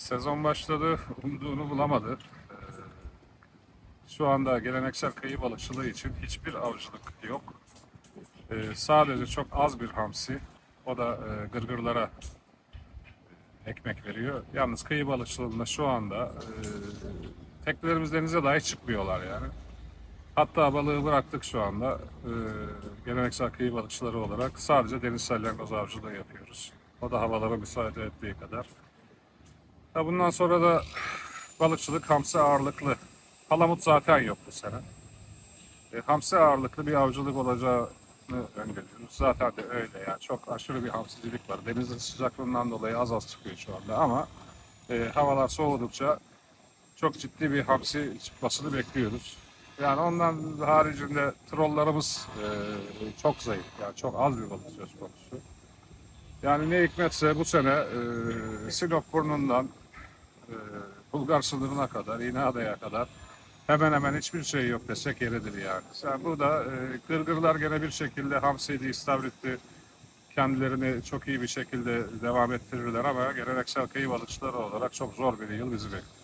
sezon başladı, umduğunu bulamadı. Ee, Şu anda geleneksel kıyı balıkçılığı için hiçbir avcılık yok. Ee, sadece çok az bir hamsi, o da e, gırgırlara ekmek veriyor. Yalnız kıyı balıkçılığında şu anda e, teknelerimiz denize dahi çıkmıyorlar yani. Hatta balığı bıraktık şu anda. E, geleneksel kıyı balıkçıları olarak sadece deniz salyangoz avcılığı yapıyoruz. O da havalara müsaade ettiği kadar. Ya bundan sonra da balıkçılık hamsi ağırlıklı. Palamut zaten yok bu sene. E, hamsi ağırlıklı bir avcılık olacağını öngörüyoruz. Zaten de öyle yani. Çok aşırı bir hamsicilik var. Denizin sıcaklığından dolayı az az çıkıyor şu anda ama e, havalar soğudukça çok ciddi bir hamsi çıkmasını bekliyoruz. Yani ondan haricinde trollarımız e, çok zayıf. Yani çok az bir balık söz konusu. Yani ne hikmetse bu sene e, Sinop burnundan Bulgar sınırına kadar, İğneada'ya kadar hemen hemen hiçbir şey yok desek yeridir yani. Yani burada e, gırgırlar gene bir şekilde hamsiydi, istavritti kendilerini çok iyi bir şekilde devam ettirirler ama geleneksel kıyı balıkçıları olarak çok zor bir yıl bizi bekliyor.